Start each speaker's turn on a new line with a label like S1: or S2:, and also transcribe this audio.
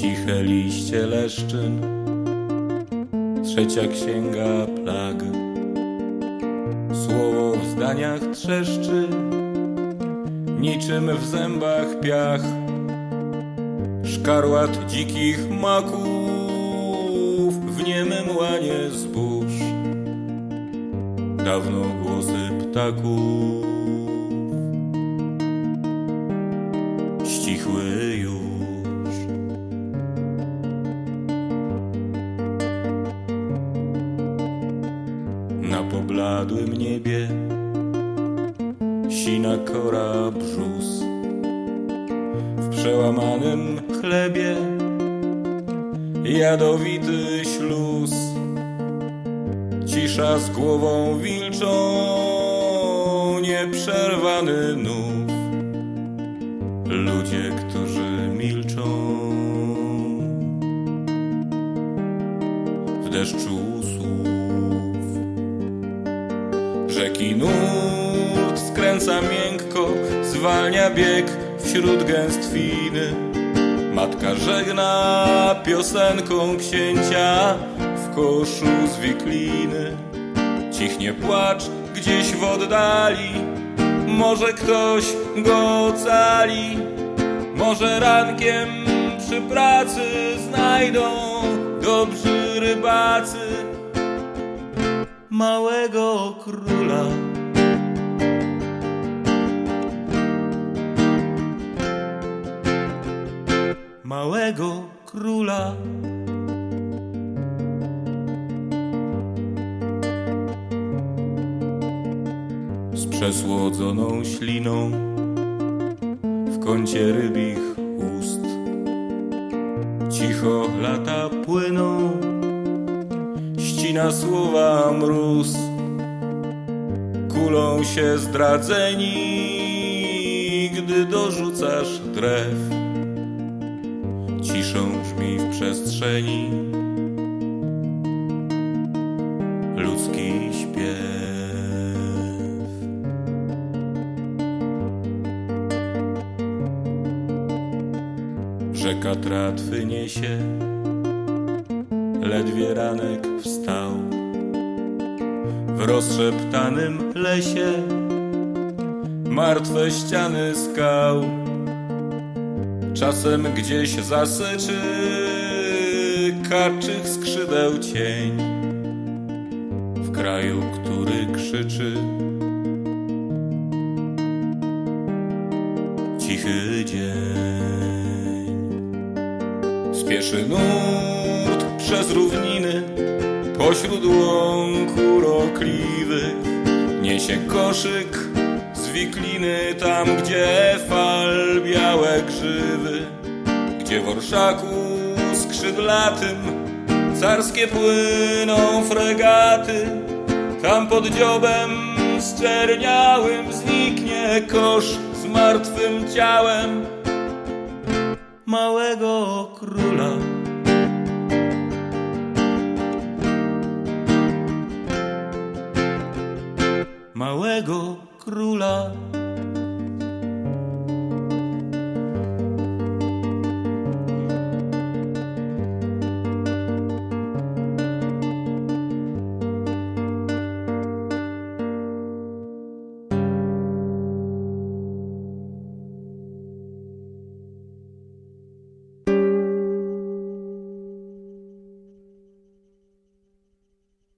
S1: Ciche liście leszczyn, trzecia księga plag. Słowo w zdaniach trzeszczy, niczym w zębach piach. Szkarłat dzikich maków w niemym łanie zbóż. Dawno głosy ptaków Na pobladłym niebie sina kora brzus. W przełamanym chlebie jadowity śluz. Cisza z głową wilczą, nieprzerwany nów. Ludzie, którzy milczą w deszczu słów. Rzeki nurt skręca miękko, zwalnia bieg wśród gęstwiny. Matka żegna piosenką księcia w koszu z wikliny. Cichnie płacz gdzieś w oddali, może ktoś go ocali. Może rankiem przy pracy znajdą dobrzy rybacy małego króla. Małego króla. Z przesłodzoną śliną w kącie rybich ust. Cicho lata płyną, ścina słowa mróz. Kulą się zdradzeni, gdy dorzucasz drew. Ciszą brzmi w przestrzeni ludzki śpiew. Rzeka tratwy niesie, ledwie ranek wstał. W rozszeptanym lesie martwe ściany skał. Czasem gdzieś zasyczy kaczych skrzydeł cień. W kraju, który krzyczy cichy dzień. Spieszy nurt przez równiny, pośród łąk urokliwych. Niesie koszyk z wikliny, tam gdzie fal białe grzywy. Gdzie w orszaku skrzydlatym carskie płyną fregaty. Tam pod dziobem zczerniałym zniknie kosz z martwym ciałem małego króla. Małego króla.